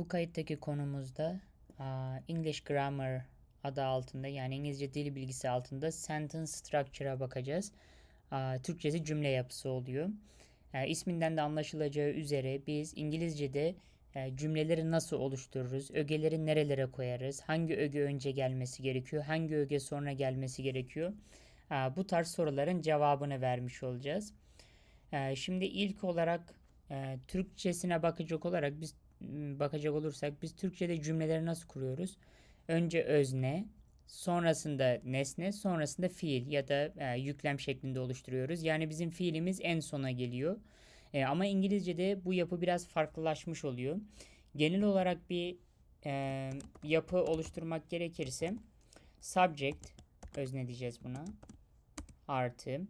Bu kayıttaki konumuzda English Grammar adı altında yani İngilizce dil bilgisi altında sentence structure'a bakacağız. Türkçesi cümle yapısı oluyor. E, isminden de anlaşılacağı üzere biz İngilizce'de e, cümleleri nasıl oluştururuz, ögeleri nerelere koyarız, hangi öge önce gelmesi gerekiyor, hangi öge sonra gelmesi gerekiyor. Bu tarz soruların cevabını vermiş olacağız. E, şimdi ilk olarak e, Türkçesine bakacak olarak biz bakacak olursak biz Türkçe'de cümleleri nasıl kuruyoruz? Önce özne, sonrasında nesne, sonrasında fiil ya da e, yüklem şeklinde oluşturuyoruz. Yani bizim fiilimiz en sona geliyor. E, ama İngilizce'de bu yapı biraz farklılaşmış oluyor. Genel olarak bir e, yapı oluşturmak gerekirse subject, özne diyeceğiz buna, artı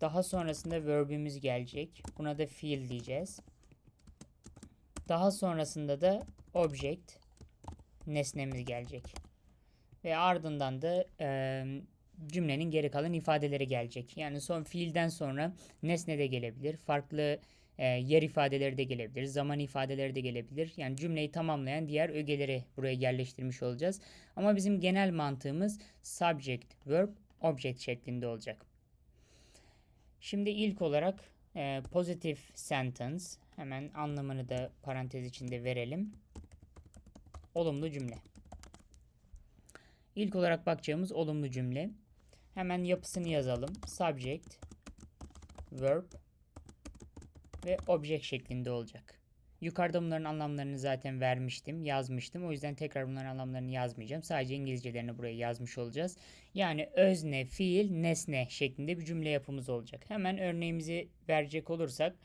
daha sonrasında verbimiz gelecek. Buna da fiil diyeceğiz. Daha sonrasında da object nesnemiz gelecek. Ve ardından da e, cümlenin geri kalan ifadeleri gelecek. Yani son fiilden sonra nesne de gelebilir. Farklı e, yer ifadeleri de gelebilir. Zaman ifadeleri de gelebilir. Yani cümleyi tamamlayan diğer ögeleri buraya yerleştirmiş olacağız. Ama bizim genel mantığımız subject, verb, object şeklinde olacak. Şimdi ilk olarak e, positive sentence hemen anlamını da parantez içinde verelim. Olumlu cümle. İlk olarak bakacağımız olumlu cümle. Hemen yapısını yazalım. Subject, verb ve object şeklinde olacak. Yukarıda bunların anlamlarını zaten vermiştim, yazmıştım. O yüzden tekrar bunların anlamlarını yazmayacağım. Sadece İngilizcelerini buraya yazmış olacağız. Yani özne, fiil, nesne şeklinde bir cümle yapımız olacak. Hemen örneğimizi verecek olursak.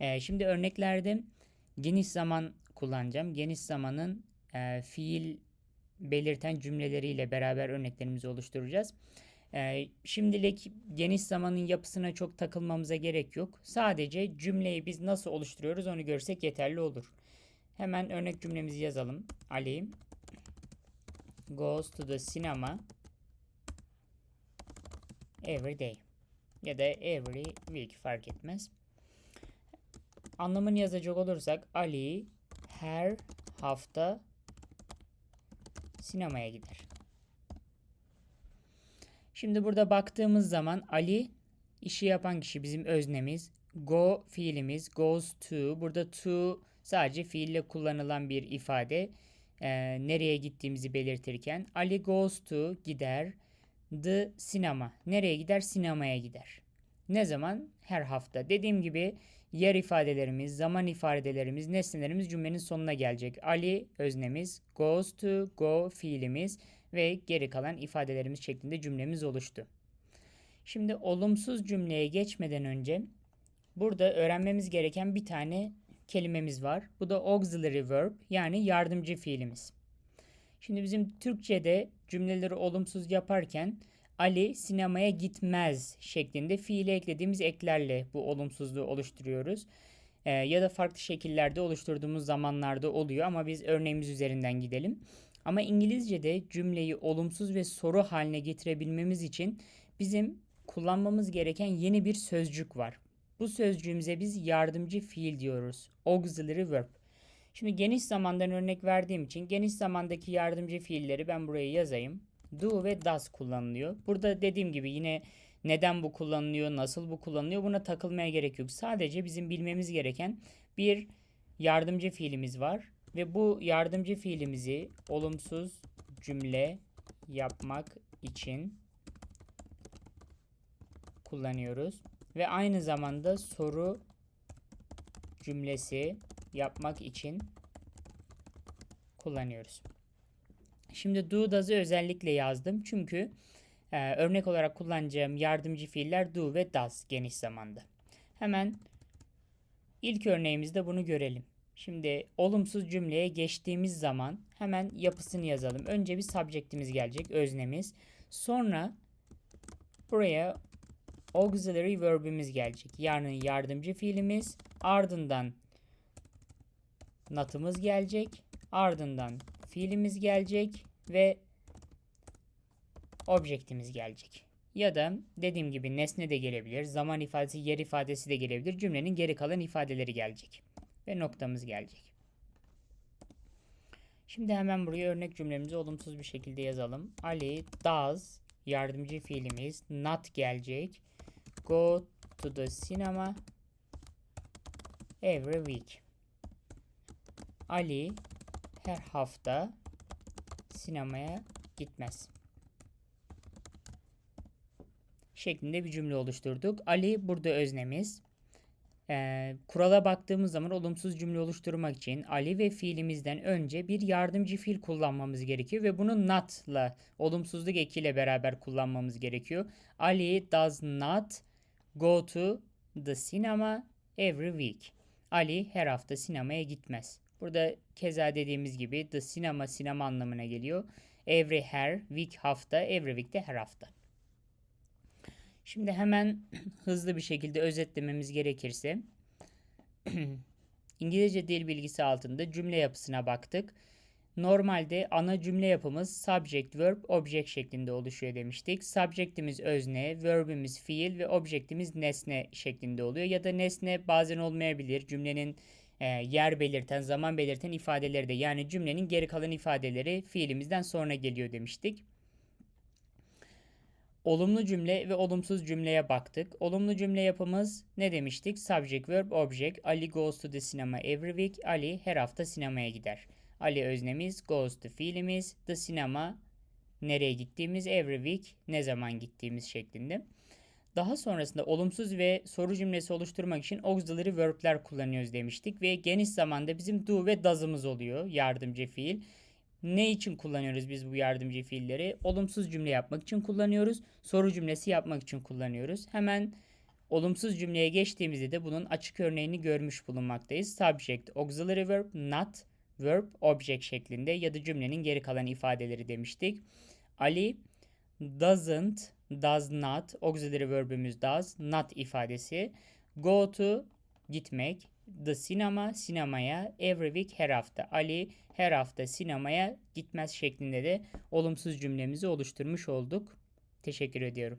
e, şimdi örneklerde geniş zaman kullanacağım. Geniş zamanın e, fiil belirten cümleleriyle beraber örneklerimizi oluşturacağız. Ee, şimdilik geniş zamanın yapısına çok takılmamıza gerek yok. Sadece cümleyi biz nasıl oluşturuyoruz onu görsek yeterli olur. Hemen örnek cümlemizi yazalım. Ali goes to the cinema every day ya da every week fark etmez. Anlamını yazacak olursak Ali her hafta sinemaya gider. Şimdi burada baktığımız zaman Ali işi yapan kişi bizim öznemiz. Go fiilimiz goes to. Burada to sadece fiille kullanılan bir ifade. Ee, nereye gittiğimizi belirtirken Ali goes to gider. The sinema. Nereye gider? Sinemaya gider. Ne zaman? Her hafta. Dediğim gibi yer ifadelerimiz, zaman ifadelerimiz, nesnelerimiz cümlenin sonuna gelecek. Ali öznemiz, goes to, go fiilimiz ve geri kalan ifadelerimiz şeklinde cümlemiz oluştu. Şimdi olumsuz cümleye geçmeden önce burada öğrenmemiz gereken bir tane kelimemiz var. Bu da auxiliary verb yani yardımcı fiilimiz. Şimdi bizim Türkçe'de cümleleri olumsuz yaparken Ali sinemaya gitmez şeklinde fiile eklediğimiz eklerle bu olumsuzluğu oluşturuyoruz. Ee, ya da farklı şekillerde oluşturduğumuz zamanlarda oluyor ama biz örneğimiz üzerinden gidelim. Ama İngilizce'de cümleyi olumsuz ve soru haline getirebilmemiz için bizim kullanmamız gereken yeni bir sözcük var. Bu sözcüğümüze biz yardımcı fiil diyoruz. Auxiliary verb. Şimdi geniş zamandan örnek verdiğim için geniş zamandaki yardımcı fiilleri ben buraya yazayım. Do ve does kullanılıyor. Burada dediğim gibi yine neden bu kullanılıyor, nasıl bu kullanılıyor buna takılmaya gerek yok. Sadece bizim bilmemiz gereken bir yardımcı fiilimiz var. Ve bu yardımcı fiilimizi olumsuz cümle yapmak için kullanıyoruz. Ve aynı zamanda soru cümlesi yapmak için kullanıyoruz. Şimdi do does'ı özellikle yazdım. Çünkü e, örnek olarak kullanacağım yardımcı fiiller do ve does geniş zamanda. Hemen ilk örneğimizde bunu görelim. Şimdi olumsuz cümleye geçtiğimiz zaman hemen yapısını yazalım. Önce bir subject'imiz gelecek, öznemiz. Sonra buraya auxiliary verb'imiz gelecek. Yani yardımcı fiilimiz. Ardından not'ımız gelecek. Ardından fiilimiz gelecek ve objektimiz gelecek. Ya da dediğim gibi nesne de gelebilir, zaman ifadesi, yer ifadesi de gelebilir. Cümlenin geri kalan ifadeleri gelecek ve noktamız gelecek. Şimdi hemen buraya örnek cümlemizi olumsuz bir şekilde yazalım. Ali does yardımcı fiilimiz not gelecek. Go to the cinema every week. Ali her hafta sinemaya gitmez. Şeklinde bir cümle oluşturduk. Ali burada öznemiz. Ee, kurala baktığımız zaman olumsuz cümle oluşturmak için Ali ve fiilimizden önce bir yardımcı fiil kullanmamız gerekiyor ve bunu not'la olumsuzluk ekiyle beraber kullanmamız gerekiyor. Ali does not go to the cinema every week. Ali her hafta sinemaya gitmez. Burada keza dediğimiz gibi the cinema sinema anlamına geliyor. Every her week hafta, every week de her hafta. Şimdi hemen hızlı bir şekilde özetlememiz gerekirse İngilizce dil bilgisi altında cümle yapısına baktık. Normalde ana cümle yapımız subject, verb, object şeklinde oluşuyor demiştik. Subject'imiz özne, verb'imiz fiil ve object'imiz nesne şeklinde oluyor. Ya da nesne bazen olmayabilir. Cümlenin e, yer belirten, zaman belirten ifadeleri de yani cümlenin geri kalan ifadeleri fiilimizden sonra geliyor demiştik. Olumlu cümle ve olumsuz cümleye baktık. Olumlu cümle yapımız ne demiştik? Subject, verb, object. Ali goes to the cinema every week. Ali her hafta sinemaya gider. Ali öznemiz, goes to fiilimiz, the cinema nereye gittiğimiz, every week ne zaman gittiğimiz şeklinde. Daha sonrasında olumsuz ve soru cümlesi oluşturmak için auxiliary verb'ler kullanıyoruz demiştik ve geniş zamanda bizim do ve does'ımız oluyor yardımcı fiil. Ne için kullanıyoruz biz bu yardımcı fiilleri? Olumsuz cümle yapmak için kullanıyoruz. Soru cümlesi yapmak için kullanıyoruz. Hemen olumsuz cümleye geçtiğimizde de bunun açık örneğini görmüş bulunmaktayız. Subject, auxiliary verb, not, verb, object şeklinde ya da cümlenin geri kalan ifadeleri demiştik. Ali doesn't, does not, auxiliary verbimiz does, not ifadesi. Go to, gitmek. The cinema, sinemaya. Every week, her hafta. Ali her hafta sinemaya gitmez şeklinde de olumsuz cümlemizi oluşturmuş olduk. Teşekkür ediyorum.